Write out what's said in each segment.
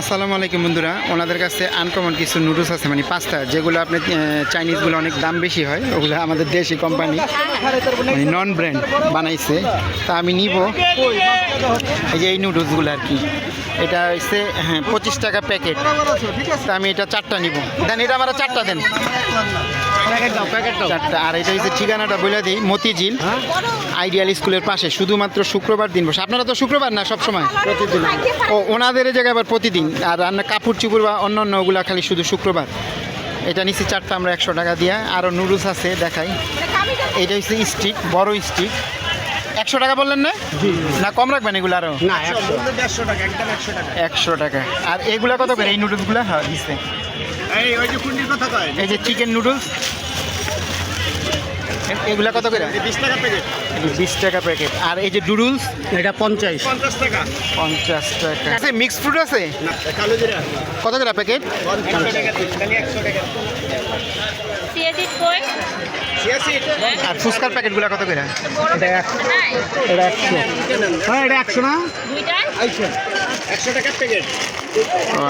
আসসালামু আলাইকুম বন্ধুরা। ওনাদের কাছে আনকমন কিছু নুডলস আছে মানে পাস্তা যেগুলো আপনি চাইনিজগুলো অনেক দাম বেশি হয়, ওগুলো আমাদের দেশি কোম্পানি মানে নন ব্র্যান্ড বানাইছে। তা আমি নিব। এই যে এই নুডলসগুলো আর কি। এটা হচ্ছে হ্যাঁ পঁচিশ টাকা প্যাকেট। তা আমি এটা চারটা নিব। দেন, এটা আমার চারটা দেন। চারটা আর এটা হচ্ছে ঠিকানাটা বলে দিই মতিঝিল আইডিয়াল স্কুলের পাশে শুধুমাত্র শুক্রবার দিন বসে আপনারা তো শুক্রবার না সবসময়? প্রতিদিন। ও ওনাদের এই জায়গায় আবার প্রতিদিন আর রান্না কাপড় চুপুর বা অন্য অন্য ওগুলা খালি শুধু শুক্রবার। এটা নিচ্ছি চারটা আমরা একশো টাকা দিয়া আরও নুডলস আছে দেখাই। এটা হচ্ছে স্টিক বড় স্টিক। একশো টাকা বললেন না? না কম রাখবেন এগুলো আরও না দেড়শো টাকা একদম একশো টাকা। একশো টাকা। আর এগুলা কত করে? এই নুডলসগুলো? হ্যাঁ এই যে কুন্ডির কথা কয়। এই যে চিকেন নুডলস এগুলা কত করে? বিশ টাকা প্যাকেট বিশ টাকা প্যাকেট আর এই যে ডুডলস এটা পঞ্চাশ। পঞ্চাশ টাকা। পঞ্চাশ টাকা। আছে মিক্স ফ্রুট আছে? না কালো জিরা কত করে প্যাকেট আর ফুচকার প্যাকেটগুলো কত করে? এটা একশো। হ্যাঁ এটা একশো না?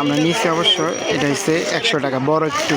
আমরা নিচ্ছি অবশ্য এটা হচ্ছে একশো টাকা বড় একটু।